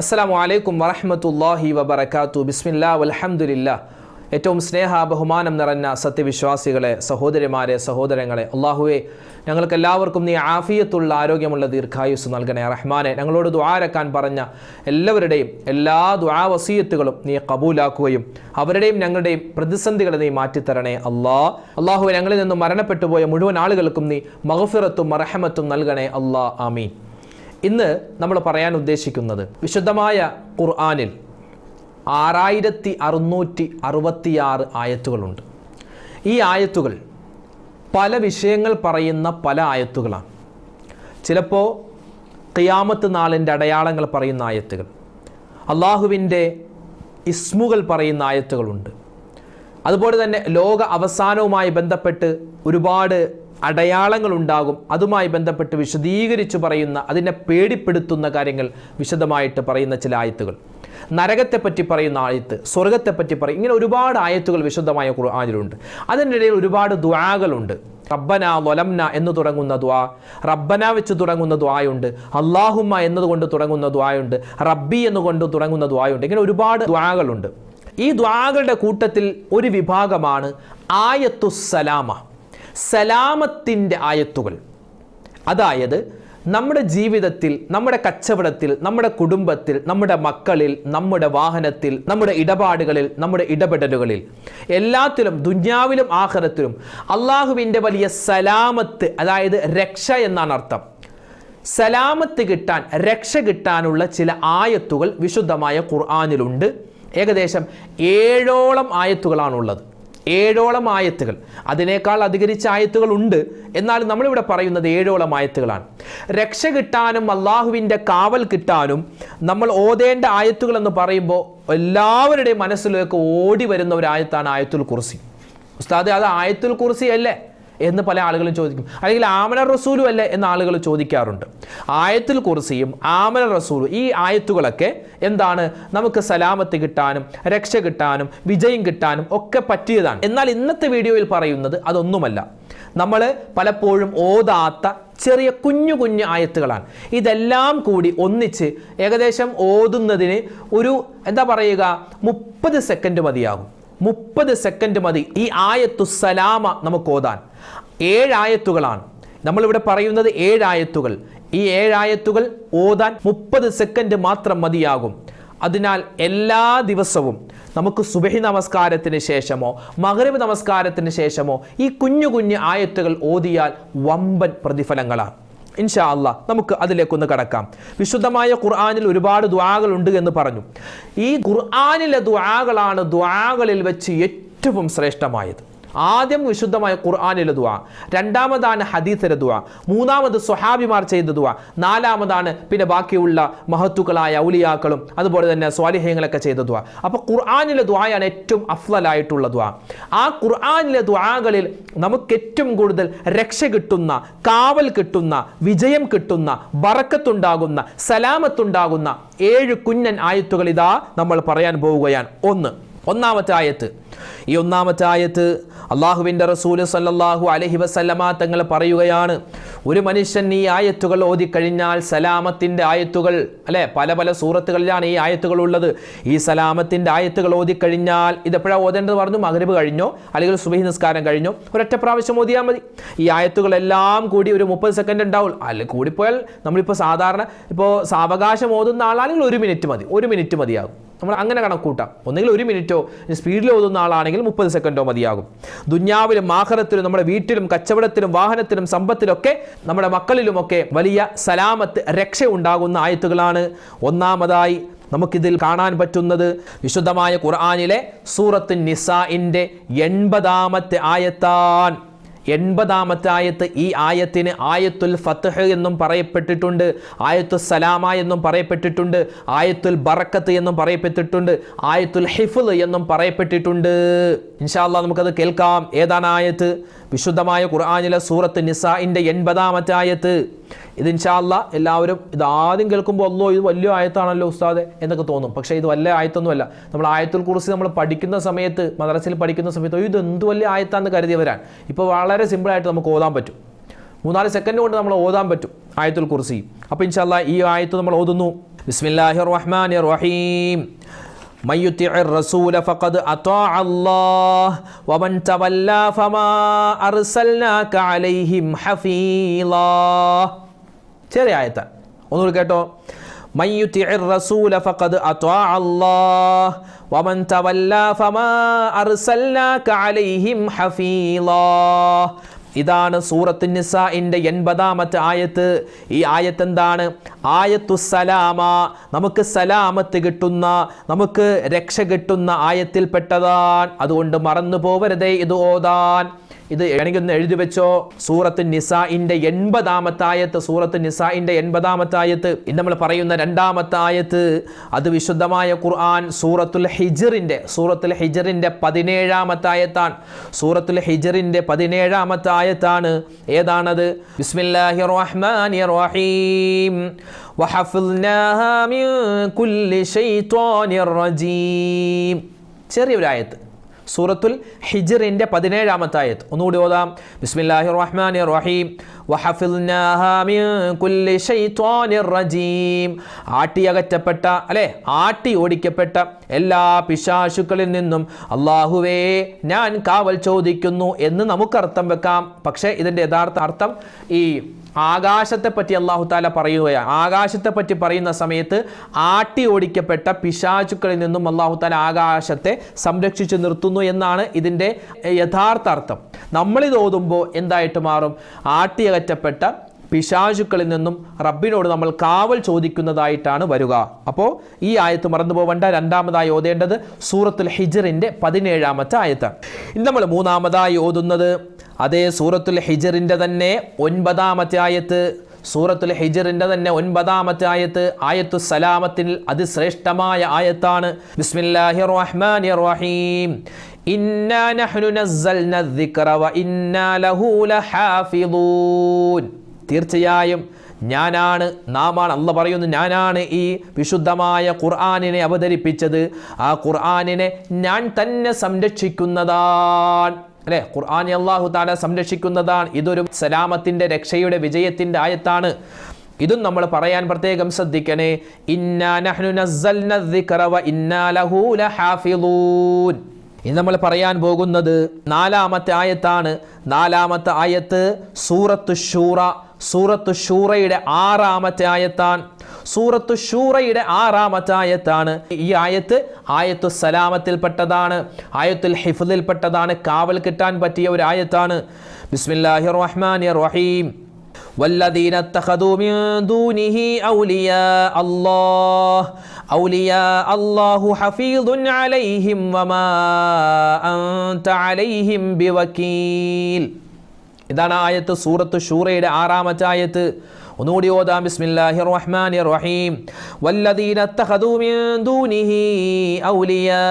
അസ്സാം വലൈക്കും വറഹമത്തല്ലാഹി വബർക്കാത്തു ബിസ്മില്ലാ വലഹമുല്ല ഏറ്റവും സ്നേഹ ബഹുമാനം നിറഞ്ഞ സത്യവിശ്വാസികളെ സഹോദരിമാരെ സഹോദരങ്ങളെ അള്ളാഹുവെ ഞങ്ങൾക്ക് എല്ലാവർക്കും നീ ആഫിയത്തുള്ള ആരോഗ്യമുള്ള ദീർഘായുസ് നൽകണേ റഹ്മാനെ. ഞങ്ങളോട് ദ്വാരക്കാൻ പറഞ്ഞ എല്ലാവരുടെയും എല്ലാ ദ്വാ വസീയത്തുകളും നീ കബൂലാക്കുകയും അവരുടെയും ഞങ്ങളുടെയും പ്രതിസന്ധികളെ നീ മാറ്റിത്തരണേ അള്ളാ അള്ളാഹുവെ ഞങ്ങളിൽ നിന്നും മരണപ്പെട്ടുപോയ മുഴുവൻ ആളുകൾക്കും നീ മഹഫിറത്തും മറഹമത്തും നൽകണേ അള്ളാ ആമീൻ. ഇന്ന് നമ്മൾ പറയാൻ ഉദ്ദേശിക്കുന്നത് വിശുദ്ധമായ ഖുർആാനിൽ ആറായിരത്തി അറുന്നൂറ്റി അറുപത്തിയാറ് ആയത്തുകളുണ്ട്. ഈ ആയത്തുകൾ പല വിഷയങ്ങൾ പറയുന്ന പല ആയത്തുകളാണ്. ചിലപ്പോൾ ഖിയാമത്ത് നാളിന്റെ അടയാളങ്ങൾ പറയുന്ന ആയത്തുകൾ അള്ളാഹുവിന്റെ ഇസ്മുകൾ പറയുന്ന ആയത്തുകളുണ്ട്. അതുപോലെ തന്നെ ലോക അവസാനവുമായി ബന്ധപ്പെട്ട് ഒരുപാട് അടയാളങ്ങൾ ഉണ്ടാകും അതുമായി ബന്ധപ്പെട്ട് വിശദീകരിച്ച് പറയുന്ന അതിനെ പേടിപ്പെടുത്തുന്ന കാര്യങ്ങൾ വിശദമായിട്ട് പറയുന്ന ചില ആയത്തുകൾ. നരകത്തെപ്പറ്റി പറയുന്ന ആയത്ത് സ്വർഗത്തെപ്പറ്റി പറയും ഇങ്ങനെ ഒരുപാട് ആയത്തുകൾ വിശദമായ ഖുർആാനിലുണ്ട്. അതിനിടയിൽ ഒരുപാട് ദ്വാകളുണ്ട് റബ്ബന ലൊലംന എന്ന് തുടങ്ങുന്ന ദ്വാ റബ്ബന വെച്ച് തുടങ്ങുന്ന ദ്വായുണ്ട് അള്ളാഹുമ്മ എന്നതുകൊണ്ട് തുടങ്ങുന്ന ദ്വായുണ്ട് റബ്ബി എന്നുകൊണ്ട് തുടങ്ങുന്ന ദ്വായുണ്ട് ഇങ്ങനെ ഒരുപാട് ദ്വാകളുണ്ട് ഈ ദ്വാകളുടെ കൂട്ടത്തിൽ ഒരു വിഭാഗമാണ് ആയത്തുസലാമ സലാമത്തിന്റെ ആയത്തുകൾ. അതായത് നമ്മുടെ ജീവിതത്തിൽ നമ്മുടെ കച്ചവടത്തിൽ നമ്മുടെ കുടുംബത്തിൽ നമ്മുടെ മക്കളിൽ നമ്മുടെ വാഹനത്തിൽ നമ്മുടെ ഇടപാടുകളിൽ നമ്മുടെ ഇടപെടലുകളിൽ എല്ലാത്തിലും ദുന്യാവിലും ആഹ്റത്തിലും അള്ളാഹുവിന്റെ വലിയ സലാമത്ത് അതായത് രക്ഷ എന്നാണ് അർത്ഥം. സലാമത്ത് കിട്ടാൻ രക്ഷ കിട്ടാനുള്ള ചില ആയത്തുകൾ വിശുദ്ധമായ ഖുർആാനിലുണ്ട്. ഏകദേശം ഏഴോളം ആയത്തുകളാണുള്ളത്. ഏഴോളം ആയത്തുകൾ. അതിനേക്കാൾ അധികരിച്ച ആയത്തുകൾ ഉണ്ട്. എന്നാൽ നമ്മളിവിടെ പറയുന്നത് ഏഴോളം ആയത്തുകളാണ്. രക്ഷ കിട്ടാനും അള്ളാഹുവിന്റെ കാവൽ കിട്ടാനും നമ്മൾ ഓതേണ്ട ആയത്തുകൾ എന്ന് പറയുമ്പോൾ എല്ലാവരുടെയും മനസ്സിലേക്ക് ഓടി വരുന്ന ഒരു ആയത്താണ് ആയത്തുൽ കുർസി. ഉസ്താദ് അത് ആയത്തുൽ കുർസി അല്ലേ? എന്ന് പല ആളുകളും ചോദിക്കും. അല്ലെങ്കിൽ ആമന റസൂലും അല്ലേ എന്ന് ആളുകൾ ചോദിക്കാറുണ്ട്. ആയത്തിൽ കുറിസിയും ആമന റസൂലും ഈ ആയത്തുകളൊക്കെ എന്താണ്? നമുക്ക് സലാമത്ത് കിട്ടാനും രക്ഷ കിട്ടാനും വിജയം കിട്ടാനും ഒക്കെ പറ്റിയതാണ്. എന്നാൽ ഇന്നത്തെ വീഡിയോയിൽ പറയുന്നത് അതൊന്നുമല്ല. നമ്മൾ പലപ്പോഴും ഓതാത്ത ചെറിയ കുഞ്ഞു കുഞ്ഞു ആയത്തുകളാണ്. ഇതെല്ലാം കൂടി ഒന്നിച്ച് ഏകദേശം ഓതുന്നതിന് ഒരു എന്താ പറയുക മുപ്പത് സെക്കൻഡ് മതിയാകും. മുപ്പത് സെക്കൻഡ് മതി ഈ ആയത്തു സലാമ നമുക്ക് ഓതാൻ. ഏഴായത്തുകളാണ്. നമ്മളിവിടെ പറയുന്നത് ഏഴായത്തുകൾ. ഈ ഏഴായത്തുകൾ ഓതാൻ മുപ്പത് സെക്കൻഡ് മാത്രം മതിയാകും. അതിനാൽ എല്ലാ ദിവസവും നമുക്ക് സുബഹി നമസ്കാരത്തിന് ശേഷമോ മകരവ് നമസ്കാരത്തിന് ശേഷമോ ഈ കുഞ്ഞു കുഞ്ഞു ആയത്തുകൾ ഓതിയാൽ വമ്പൻ പ്രതിഫലങ്ങളാണ്. ഇൻഷാ അല്ലാ നമുക്ക് അതിലേക്കൊന്ന് കടക്കാം. വിശുദ്ധമായ ഖുർആാനിൽ ഒരുപാട് ദ്വാകളുണ്ട് എന്ന് പറഞ്ഞു. ഈ ഖുർആാനിലെ ദ്വാകളാണ് ദ്വാകളിൽ വെച്ച് ഏറ്റവും ശ്രേഷ്ഠമായത്. ആദ്യം വിശുദ്ധമായ ഖുർആാനിലെ ദുവ രണ്ടാമതാണ് ഹദീസിലെ ദുവ മൂന്നാമത് സ്വഹാബിമാർ ചെയ്ത ദുവ നാലാമതാണ് പിന്നെ ബാക്കിയുള്ള മഹത്തുക്കളായ ഔലിയാക്കളും അതുപോലെ തന്നെ സ്വാലിഹ്യങ്ങളൊക്കെ ചെയ്ത ദുവ അപ്പോൾ ഖുർആാനിലെ ദുആയാണ് ഏറ്റവും അഫ്ലലായിട്ടുള്ള ദ്വാ ആ ഖുർആാനിലെ ദുആകളിൽ നമുക്ക് ഏറ്റവും കൂടുതൽ രക്ഷ കിട്ടുന്ന കാവൽ കിട്ടുന്ന വിജയം കിട്ടുന്ന ബറക്കത്തുണ്ടാകുന്ന സലാമത്തുണ്ടാകുന്ന ഏഴ് കുഞ്ഞൻ ആയത്തുകൾ ഇതാ നമ്മൾ പറയാൻ പോവുകയാണ്. ഒന്ന് ഒന്നാമത്തെ ആയത്ത്. ഈ ഒന്നാമത്തെ ആയത്ത് അള്ളാഹുവിന്റെ റസൂൽ സല്ലാഹു അലഹി വസല്ലമ തങ്ങൾ പറയുകയാണ് ഒരു മനുഷ്യൻ ഈ ആയത്തുകൾ ഓതിക്കഴിഞ്ഞാൽ സലാമത്തിന്റെ ആയത്തുകൾ അല്ലെ? പല പല സൂറത്തുകളിലാണ് ഈ ആയത്തുകൾ ഉള്ളത്. ഈ സലാമത്തിന്റെ ആയത്തുകൾ ഓതിക്കഴിഞ്ഞാൽ ഇതെപ്പോഴാണ് ഓതേണ്ടത് പറഞ്ഞു? മകരബ് കഴിഞ്ഞോ? അല്ലെങ്കിൽ സുബഹി നിസ്കാരം കഴിഞ്ഞോ? ഒരൊറ്റ പ്രാവശ്യം ഓതിയാൽ മതി. ഈ ആയത്തുകളെല്ലാം കൂടി ഒരു മുപ്പത് സെക്കൻഡ് ഉണ്ടാവും അല്ല കൂടിപ്പോയാൽ നമ്മളിപ്പോൾ സാധാരണ ഇപ്പോൾ സാവകാശം ഓതുന്ന ആളാണെങ്കിൽ ഒരു മിനിറ്റ് മതി. ഒരു മിനിറ്റ് മതിയാകും. നമ്മൾ അങ്ങനെ കണക്കൂട്ടാം ഒന്നുകിൽ ഒരു മിനിറ്റോ സ്പീഡിൽ ഓതുന്ന ആളാണെങ്കിൽ മുപ്പത് സെക്കൻഡോ മതിയാകും. ദുന്യാവിലും ആഹാരത്തിലും നമ്മുടെ വീട്ടിലും കച്ചവടത്തിലും വാഹനത്തിലും സമ്പത്തിലൊക്കെ നമ്മുടെ മക്കളിലുമൊക്കെ വലിയ സലാമത്ത് രക്ഷ ഉണ്ടാകുന്ന ആയത്തുകളാണ്. ഒന്നാമതായി നമുക്കിതിൽ കാണാൻ പറ്റുന്നത് വിശുദ്ധമായ ഖുർആാനിലെ സൂറത്ത് നിസാഇന്റെ എൺപതാമത്തെ ആയത്താൻ. എൺപതാമത്തെ ആയത്ത് ഈ ആയത്തിന് ആയത്തുൽ ഫത്തഹ് എന്നും പറയപ്പെട്ടിട്ടുണ്ട് ആയത്തുൽ സലാമ എന്നും പറയപ്പെട്ടിട്ടുണ്ട് ആയത്തുൽ ബറക്കത്ത് എന്നും പറയപ്പെട്ടിട്ടുണ്ട് ആയത്തുൽ ഹിഫുൽ എന്നും പറയപ്പെട്ടിട്ടുണ്ട്. ഇൻഷാല്ല നമുക്കത് കേൾക്കാം. ഏതാണ് ആയത്ത്? വിശുദ്ധമായ ഖുർആാനിലെ സൂറത്ത് നിസാഇന്റെ എൺപതാമത്തെ ആയത്ത് ഇത് ഇൻഷാല്ല എല്ലാവരും ഇത് ആദ്യം കേൾക്കുമ്പോൾ ഒന്നോ ഇത് വലിയ ആയത്താണല്ലോ ഉസ്താദെ എന്നൊക്കെ തോന്നും. പക്ഷേ ഇത് വലിയ ആയത്തൊന്നുമല്ല. നമ്മൾ ആയത്തുൽ കുറിച്ച് നമ്മൾ പഠിക്കുന്ന സമയത്ത് മദ്രസയിൽ പഠിക്കുന്ന സമയത്ത് ഇത് എന്ത് വലിയ ആയത്താന്ന് കരുതിയവരാണ്. ഇപ്പോൾ വളരെ സിമ്പിളായിട്ട് നമുക്ക് ഓതാൻ പറ്റും. മൂന്നാൽ സെക്കൻഡ് കൊണ്ട് നമ്മൾ ഓതാൻ പറ്റും ആയത്തുൽ കുറിച്ച് അപ്പോൾ ഇൻഷാല്ല ഈ ആയത്ത് നമ്മൾ ഓതുന്നു. ബിസ്മില്ലാഹിർ റഹ്മാൻ റഹീം. റസൂല ഫഖദ് അതാ അല്ലാഹ് വമൻ ഫമാ അർസൽനാക അലൈഹിം ചെറിയ ആയത്ത. കേട്ടോ. റസൂല ഫഖദ് അതാ അല്ലാഹ് വമൻ ഫമാ അർസൽനാക അലൈഹിം ഇതാണ് സൂറത്ത് എന്റെ എൺപതാമത്തെ ആയത്ത്. ഈ ആയത്ത് എന്താണ് ആയത്തു സലാമ. നമുക്ക് സലാമത്ത് കിട്ടുന്ന നമുക്ക് രക്ഷ കിട്ടുന്ന ആയത്തിൽപ്പെട്ടതാണ് അതുകൊണ്ട് മറന്നു പോവരുതേ ഇത് ഓതാൻ. ഇത് എനിക്കൊന്ന് എഴുതി വെച്ചോ. സൂറത്ത് നിസാഇന്റെ എൺപതാമത്തെ ആയത്ത് സൂറത്ത് നിസാഇന്റെ എൺപതാമത്തെ ആയത്ത്. ഇന്ന് നമ്മൾ പറയുന്ന രണ്ടാമത്തെ ആയത്ത് അത് വിശുദ്ധമായ ഖുർആൻ സൂറത്തുൽ ഹിജറിന്റെ സൂറത്തുൽ ഹിജറിന്റെ പതിനേഴാമത്തെ ആയത്താണ്. സൂറത്തുൽ ഹിജറിന്റെ പതിനേഴാമത്തെ ആയത്താണ്. ഏതാണത്? ബിസ്മില്ലാഹി റഹ്മാനിർ റഹീം. വഹഫിൽനാഹാ മിൻ കുല്ലി ശൈത്വാനിർ റജീം. ചെറിയൊരു ആയത്ത് സൂറത്തുൽ ഹിജറിന്റെ പതിനേഴാമത്തെ ആയത്ത്. ഒന്നുകൂടി ഓതാം. ബിസ്മില്ലാഹി റഹ്മാൻ റഹീം. ആട്ടിയകറ്റപ്പെട്ട അല്ലെ? ആട്ടി ഓടിക്കപ്പെട്ട എല്ലാ പിശാശുക്കളിൽ നിന്നും അള്ളാഹുവേ ഞാൻ കാവൽ ചോദിക്കുന്നു എന്ന് നമുക്ക് അർത്ഥം വെക്കാം. പക്ഷേ ഇതിന്റെ യഥാർത്ഥ അർത്ഥം ഈ ആകാശത്തെ പറ്റി അള്ളാഹു താല പറയുകയാണ്. ആകാശത്തെ പറ്റി പറയുന്ന സമയത്ത് ആട്ടി ഓടിക്കപ്പെട്ട പിശാചുക്കളിൽ നിന്നും അള്ളാഹു താല ആകാശത്തെ സംരക്ഷിച്ചു നിർത്തുന്നു എന്നാണ് ഇതിന്റെ യഥാർത്ഥ അർത്ഥം. നമ്മളിത് ഓതുമ്പോൾ എന്തായിട്ട് മാറും? ആട്ടിയകറ്റപ്പെട്ട പിശാചുക്കളിൽ നിന്നും റബ്ബിനോട് നമ്മൾ കാവൽ ചോദിക്കുന്നതായിട്ടാണ് വരിക. അപ്പോൾ ഈ ആയത്ത് മറന്നു പോവേണ്ട. രണ്ടാമതായി ഓതേണ്ടത് സൂറത്തുൽ ഹിജറിന്റെ പതിനേഴാമത്തെ ആയത്ത്. ഇന്ന് നമ്മൾ മൂന്നാമതായി ഓതുന്നത് അതേ സൂറത്തുൽ ഹിജറിന്റെ തന്നെ ഒൻപതാമത്തെ ആയത്ത്. സൂറത്തുൽ ഹിജറിന്റെ തന്നെ ഒൻപതാമത്തെ ആയത്ത്. ആയത്തു സലാമത്തിൽ അതിശ്രേഷ്ഠമായ ആയത്താണ്. ബിസ്മില്ലാഹി റഹ്മാൻ റഹീം. തീർച്ചയായും ഞാനാണ് നാമാണ് അല്ല പറയുന്നു ഞാനാണ് ഈ വിശുദ്ധമായ ഖുർആാനിനെ അവതരിപ്പിച്ചത്. ആ ഖുർആാനിനെ ഞാൻ തന്നെ സംരക്ഷിക്കുന്നതാണ്. അല്ലേ? ഖുർആൻ അള്ളാഹു താല സംരക്ഷിക്കുന്നതാണ്. ഇതൊരു സലാമത്തിന്റെ രക്ഷയുടെ വിജയത്തിന്റെ ആയത്താണ്. ഇതും നമ്മൾ പറയാൻ പ്രത്യേകം ശ്രദ്ധിക്കണേ. ഇന്നാ നഹ്നു നസ്സൽന ദിക്റ വ ഇന്നാ ലഹു ലഹാഫിളൂൻ ഇനി നമ്മൾ പറയാൻ പോകുന്നത് നാലാമത്തെ ആയത്താണ്. നാലാമത്തെ ആയത്ത് സൂറത്തു ഷൂറ സൂറത്തു ഷൂറയുടെ ആറാമത്തെ ആയത്താണ്. സൂറത്തു ഷൂറയുടെ ആറാമത്തെ ആയത്താണ്. ഈ ആയത്ത് ആയത്തു സലാമത്തിൽപ്പെട്ടതാണ്. ആയത്തുൽ ഹിഫിലിൽപ്പെട്ടതാണ് കാവൽ കിട്ടാൻ പറ്റിയ ഒരു ആയത്താണ്. ബിസ്മില്ലാഹി റഹ്മാൻ റഹീം. والذين اتخذوا من دونه أولياء الله أولياء الله حفيظ عليهم وما أنت عليهم بوكيل ഇതാണ് ആയത്ത് സൂറത്ത് ഷൂറയുടെ ആറാമത്തെ ആയത്ത് ഒന്നുകൂടി ഓതാം ബിസ്മില്ലാഹി റഹ്മാനി റഹീം വല്ലദീന തഖദൂ മിൻ ദൂനിഹി ഔലിയാ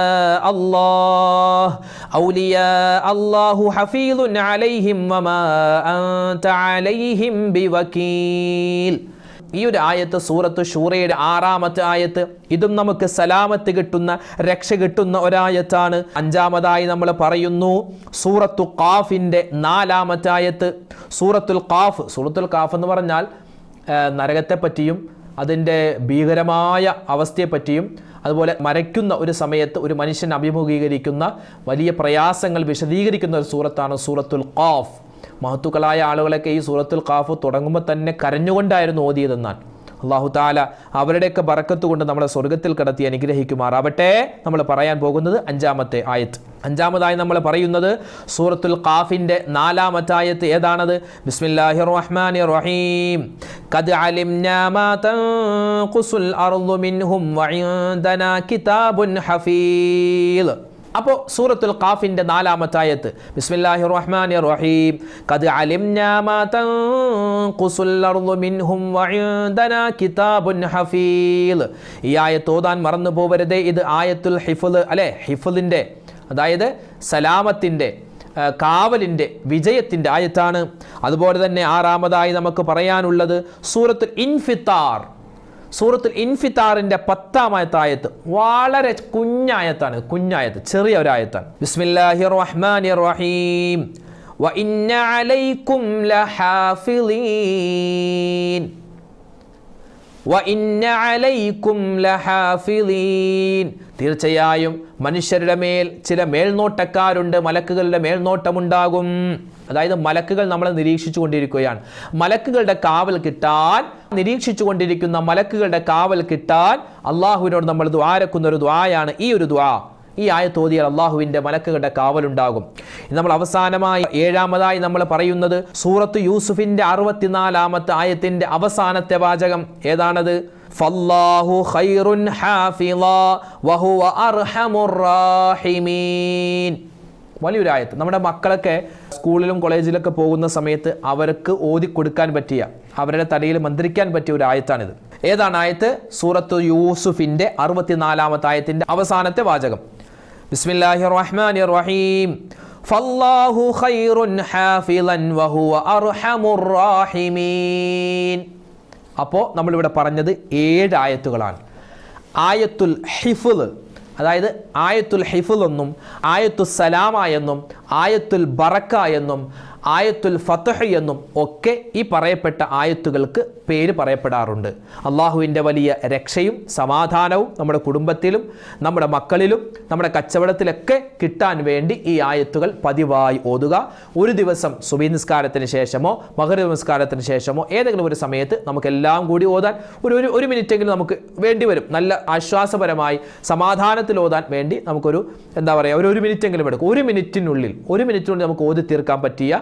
അല്ലാഹ് ഔലിയാ അല്ലാഹു ഹഫീദുൻ അലൈഹിം വമാ അൻത അലൈഹിം ബിവകീൽ. ഈ ഒരു ആയത്ത് സൂറത്ത് ഷൂറയുടെ ആറാമത്തെ ആയത്ത് ഇതും നമുക്ക് സലാമത്ത് കിട്ടുന്ന രക്ഷ കിട്ടുന്ന ഒരായത്താണ്. അഞ്ചാമതായി നമ്മൾ പറയുന്നു സൂറത്തു കാഫിന്റെ നാലാമത്തെ ആയത്ത്. സൂറത്തുൽ കാഫ് സൂറത്തുൽ കാഫ് എന്ന് പറഞ്ഞാൽ നരകത്തെപ്പറ്റിയും അതിന്റെ ഭീകരമായ അവസ്ഥയെപ്പറ്റിയും അതുപോലെ മരയ്ക്കുന്ന ഒരു സമയത്ത് ഒരു മനുഷ്യൻ അഭിമുഖീകരിക്കുന്ന വലിയ പ്രയാസങ്ങൾ വിശദീകരിക്കുന്ന ഒരു സൂറത്താണ് സൂറത്തുൽ ഖാഫ്. മഹത്തുക്കളായ ആളുകളൊക്കെ ഈ സൂറത്തുൽ ഖാഫ് തുടങ്ങുമ്പോൾ തന്നെ കരഞ്ഞുകൊണ്ടായിരുന്നു ഓതിയതെന്നാൽ. അള്ളാഹു താല അവരുടെയൊക്കെ ബറക്കത്ത് കൊണ്ട് നമ്മളെ സ്വർഗത്തിൽ കടത്തി അനുഗ്രഹിക്കുമാറാവട്ടെ. നമ്മൾ പറയാൻ പോകുന്നത് അഞ്ചാമത്തെ ആയത്ത്. അഞ്ചാമതായി നമ്മൾ പറയുന്നത് സൂറത്തുൽ ഖാഫിന്റെ നാലാമത്തെ ആയത്ത് ഏതാണത് ബിസ്മില്ലാഹി റഹ്മാനി റഹീം കിതാബുൻ അപ്പോൾ സൂറത്തുൽ ഖാഫിന്റെ നാലാമത്തെ ആയത്ത് ബിസ്മില്ലാഹി റഹ്മാൻ റഹീം അർളു മിൻഹും കിതാബുൻ ഹഫീൽ ഈ ആയത്ത് ഓതാൻ മറന്നു പോവരുതേ ഇത് ആയത്തുൽ ഹിഫുൽ അല്ലേ? ഹിഫുലിന്റെ അതായത് സലാമത്തിന്റെ കാവലിന്റെ വിജയത്തിന്റെ ആയത്താണ്. അതുപോലെ തന്നെ ആറാമതായി നമുക്ക് പറയാനുള്ളത് സൂറത്തുൽ ഇൻഫിത്താർ. സൂറത്തുൽ ഇൻഫിത്താറിൻ്റെ പത്താമത്തെ ആയത്ത് വളരെ കുഞ്ഞായത്താണ് കുഞ്ഞായത്ത് ചെറിയ ഒരു ആയത്താണ് ബിസ്മില്ലാഹി റഹ്മാനി റഹീം وإن عليكم لحافظين وَإِنَّ عَلَيْكُمْ لَحَافِظِينَ തീർച്ചയായും മനുഷ്യരുടെ മേൽ ചില മേൽനോട്ടക്കാരുണ്ട് മലക്കുകളുടെ മേൽനോട്ടമുണ്ടാകും. അതായത് മലക്കുകൾ നമ്മളെ നിരീക്ഷിച്ചു കൊണ്ടിരിക്കുകയാണ് മലക്കുകളുടെ കാവൽ കിട്ടാൻ നിരീക്ഷിച്ചു കൊണ്ടിരിക്കുന്ന മലക്കുകളുടെ കാവൽ കിട്ടാൻ അള്ളാഹുവിനോട് നമ്മൾ ദ്വാരക്കുന്ന ഒരു ദ്വായാണ് ഈ ഒരു ദ്വാ. ഈ ആയത്ത് ഓതിയാൽ അള്ളാഹുവിന്റെ മലക്കുകളുടെ കാവലുണ്ടാകും. നമ്മൾ അവസാനമായി ഏഴാമതായി നമ്മൾ പറയുന്നത് സൂറത്ത് യൂസുഫിന്റെ അറുപത്തിനാലാമത്തെ ആയത്തിന്റെ അവസാനത്തെ വാചകം ഏതാണത്? ഫല്ലാഹു ഖൈറുൻ വലിയൊരു ആയത്ത്. നമ്മുടെ മക്കളൊക്കെ സ്കൂളിലും കോളേജിലൊക്കെ പോകുന്ന സമയത്ത് അവർക്ക് ഓതി കൊടുക്കാൻ പറ്റിയ അവരുടെ തലയിൽ മന്ത്രിക്കാൻ പറ്റിയ ഒരു ആയത്താണിത്. ഏതാണ് ആയത്ത്? സൂറത്ത് യൂസുഫിന്റെ അറുപത്തിനാലാമത്തെ ആയത്തിന്റെ അവസാനത്തെ വാചകം. ബിസ്മില്ലാഹി റഹ്മാനി റഹീം ഫല്ലാഹു ഖൈറുൻ ഹാഫിളൻ വഹുവ അർഹമുർ റാഹിമീൻ. അപ്പോൾ നമ്മളിവിടെ പറഞ്ഞത് ഏഴ് ആയത്തുകളാണ്. ആയത്തുൽ ഹിഫുൽ അതായത് ആയത്തുൽ ഹിഫുൽ എന്നും ആയത്തുൽ സലാമ എന്നും ആയത്തുൽ ബറക്ക എന്നും ആയത്തുൽ ഫത്തഹ് എന്നും ഒക്കെ ഈ പറയപ്പെട്ട ആയത്തുകൾക്ക് പേര് പറയപ്പെടാറുണ്ട്. അള്ളാഹുവിന്റെ വലിയ രക്ഷയും സമാധാനവും നമ്മുടെ കുടുംബത്തിലും നമ്മുടെ മക്കളിലും നമ്മുടെ കച്ചവടത്തിലൊക്കെ കിട്ടാൻ വേണ്ടി ഈ ആയത്തുകൾ പതിവായി ഓതുക. ഒരു ദിവസം സുബി നിസ്കാരത്തിന് ശേഷമോ മകര നമസ്കാരത്തിന് ശേഷമോ ഏതെങ്കിലും ഒരു സമയത്ത് നമുക്കെല്ലാം കൂടി ഓതാൻ ഒരു ഒരു ഒരു മിനിറ്റെങ്കിലും നമുക്ക് വേണ്ടി വരും. നല്ല ആശ്വാസപരമായി സമാധാനത്തിൽ ഓതാൻ വേണ്ടി നമുക്കൊരു എന്താ പറയുക ഒരു ഒരു മിനിറ്റെങ്കിലും എടുക്കും. ഒരു മിനിറ്റിനുള്ളിൽ ഒരു മിനിറ്റിനുള്ളിൽ നമുക്ക് ഓതി തീർക്കാൻ പറ്റിയ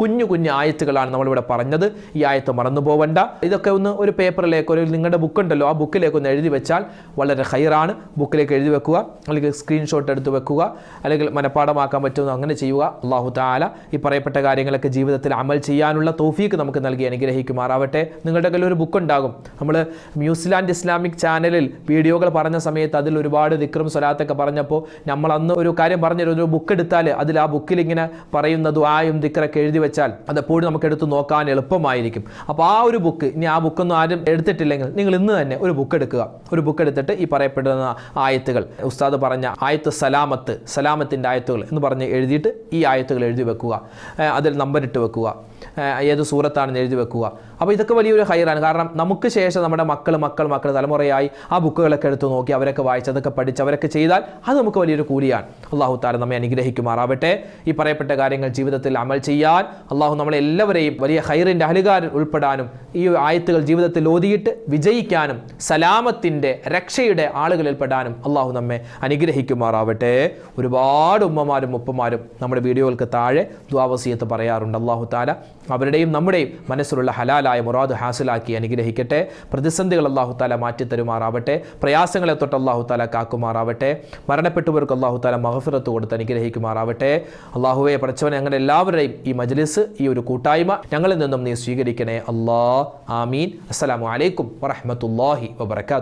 കുഞ്ഞു കുഞ്ഞു ആയത്തുകളാണ് നമ്മളിവിടെ പറഞ്ഞത്. ഈ ആയത്ത് മറന്നു പോവണ്ട. ഇതൊക്കെ ഒന്ന് ഒരു പേപ്പറിലേക്ക് ഒരു നിങ്ങളുടെ ബുക്ക് ഉണ്ടല്ലോ ആ ബുക്കിലേക്ക് ഒന്ന് എഴുതി വെച്ചാൽ വളരെ ഹൈറാണ് ബുക്കിലേക്ക് എഴുതി വെക്കുക അല്ലെങ്കിൽ സ്ക്രീൻഷോട്ട് എടുത്ത് വെക്കുക അല്ലെങ്കിൽ മനഃപ്പാടമാക്കാൻ പറ്റുമെന്ന് അങ്ങനെ ചെയ്യുക. അള്ളാഹു താല ഈ പറയപ്പെട്ട കാര്യങ്ങളൊക്കെ ജീവിതത്തിൽ അമൽ ചെയ്യാനുള്ള തോഫീക്ക് നമുക്ക് നൽകി അനുഗ്രഹിക്കുമാറാവട്ടെ. നിങ്ങളുടെ കയ്യിൽ ഒരു ബുക്ക് ഉണ്ടാകും. നമ്മൾ ന്യൂസിലാൻഡ് ഇസ്ലാമിക് ചാനലിൽ വീഡിയോകൾ പറഞ്ഞ സമയത്ത് അതിൽ ഒരുപാട് ദിക്രം സ്വലാത്തൊക്കെ പറഞ്ഞപ്പോൾ നമ്മൾ അന്ന് ഒരു കാര്യം പറഞ്ഞൊരു ഒരു ബുക്ക് എടുത്താൽ അതിൽ ആ ബുക്കിൽ ഇങ്ങനെ പറയുന്ന ദുആയും ദിക്രൊക്കെ എഴുതി വെച്ചാൽ അതെപ്പോഴും നമുക്ക് എടുത്ത് നോക്കാൻ എളുപ്പമായിരിക്കും. അപ്പോൾ ആ ഒരു ബുക്ക് ഇനി ആ ബുക്കൊന്നും ആരും എടുത്തിട്ടില്ലെങ്കിൽ നിങ്ങൾ ഇന്ന് തന്നെ ഒരു ബുക്ക് എടുക്കുക. ഒരു ബുക്ക് എടുത്തിട്ട് ഈ പറയപ്പെടുന്ന ആയത്തുകൾ. ഉസ്താദ് പറഞ്ഞ ആയത്ത് സലാമത്ത് സലാമത്തിന്റെ ആയത്തുകൾ എന്ന് പറഞ്ഞ് എഴുതിയിട്ട് ഈ ആയത്തുകൾ എഴുതി വെക്കുക. അതിൽ നമ്പറിട്ട് വെക്കുക. ഏത് സൂറത്താണെന്ന് എഴുതി വെക്കുക. അപ്പോൾ ഇതൊക്കെ വലിയൊരു ഹൈറാണ്. കാരണം നമുക്ക് ശേഷം നമ്മുടെ മക്കൾ മക്കൾ മക്കൾ തലമുറയായി ആ ബുക്കുകളൊക്കെ എടുത്ത് നോക്കി അവരൊക്കെ വായിച്ച് അതൊക്കെ പഠിച്ച് അവരൊക്കെ ചെയ്താൽ അത് നമുക്ക് വലിയൊരു കൂലിയാണ്. അള്ളാഹു താല നമ്മെ അനുഗ്രഹിക്കുമാറാവട്ടെ. ഈ പറയപ്പെട്ട കാര്യങ്ങൾ ജീവിതത്തിൽ അമൽ ചെയ്യാൻ അള്ളാഹു നമ്മളെല്ലാവരെയും വലിയ ഹൈറിന്റെ അഹലുകാരൻ ഉൾപ്പെടാനും ഈ ആയത്തുകൾ ജീവിതത്തിൽ ഓതിയിട്ട് വിജയിക്കാനും സലാമത്തിന്റെ രക്ഷയുടെ ആളുകളിൽപ്പെടാനും അള്ളാഹു നമ്മെ അനുഗ്രഹിക്കുമാറാവട്ടെ. ഒരുപാട് ഉമ്മമാരും ഉപ്പമാരും നമ്മുടെ വീഡിയോകൾക്ക് താഴെ ദ്വാവസീയത്ത് പറയാറുണ്ട്. അള്ളാഹു താല അവരുടെയും നമ്മുടെയും മനസ്സിലുള്ള ഹലാലായ മുറാദ് ഹാസിലാക്കി അനുഗ്രഹിക്കട്ടെ. പ്രതിസന്ധികൾ അള്ളാഹു താല മാറ്റിത്തരുമാറാവട്ടെ പ്രയാസങ്ങളെ തൊട്ട് അള്ളാഹു താല കാക്കുമാറാവട്ടെ. മരണപ്പെട്ടവർക്ക് അള്ളാഹു താല മഹഫിറത്ത് കൊടുത്ത് അനുഗ്രഹിക്കുമാറാവട്ടെ. അള്ളാഹുവെ പഠിച്ചവനെ അങ്ങനെ എല്ലാവരുടെയും ഈ മജ്ലിസ് ഈ ഒരു കൂട്ടായ്മ ഞങ്ങളിൽ നിന്നും നീ സ്വീകരിക്കണേ. അള്ളാ ആമീൻ. അസ്സലാമു അലൈക്കും വറഹ്മത്തുള്ളാഹി വബറകാതുഹു.